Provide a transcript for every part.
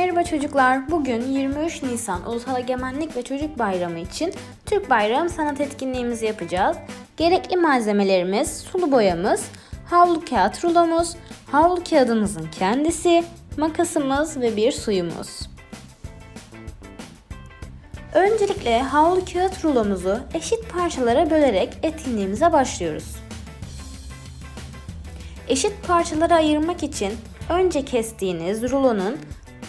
Merhaba çocuklar. Bugün 23 Nisan Ulusal Egemenlik ve Çocuk Bayramı için Türk Bayramı sanat etkinliğimizi yapacağız. Gerekli malzemelerimiz sulu boyamız, havlu kağıt rulomuz, havlu kağıdımızın kendisi, makasımız ve bir suyumuz. Öncelikle havlu kağıt rulomuzu eşit parçalara bölerek etkinliğimize başlıyoruz. Eşit parçalara ayırmak için önce kestiğiniz rulonun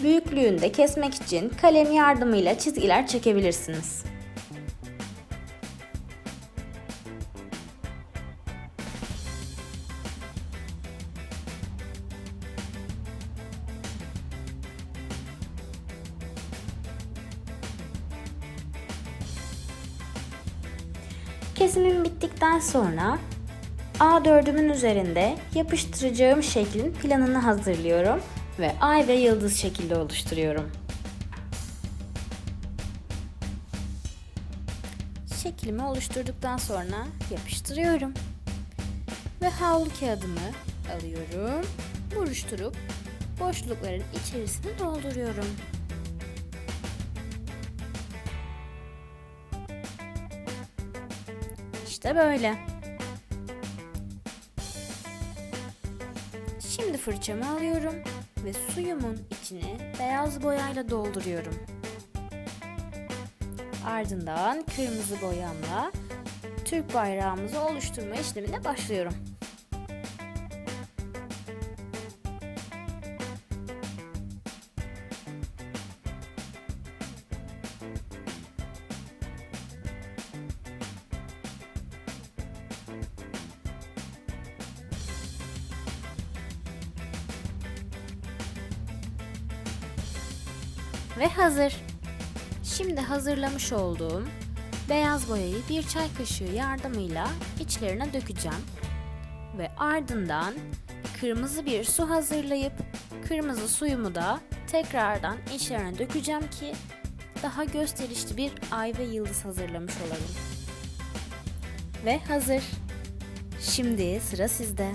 büyüklüğünde kesmek için kalem yardımıyla çizgiler çekebilirsiniz. Kesimim bittikten sonra A4'ümün üzerinde yapıştıracağım şeklin planını hazırlıyorum ve ay ve yıldız şekilde oluşturuyorum. Şeklimi oluşturduktan sonra yapıştırıyorum. Ve havlu kağıdımı alıyorum, buruşturup boşlukların içerisine dolduruyorum. İşte böyle. Şimdi fırçamı alıyorum ve suyumun içine beyaz boyayla dolduruyorum. Ardından kırmızı boyamla Türk bayrağımızı oluşturma işlemine başlıyorum. Ve hazır. Şimdi hazırlamış olduğum beyaz boyayı bir çay kaşığı yardımıyla içlerine dökeceğim. Ve ardından kırmızı bir su hazırlayıp kırmızı suyumu da tekrardan içlerine dökeceğim ki daha gösterişli bir ay ve yıldız hazırlamış olalım. Ve hazır. Şimdi sıra sizde.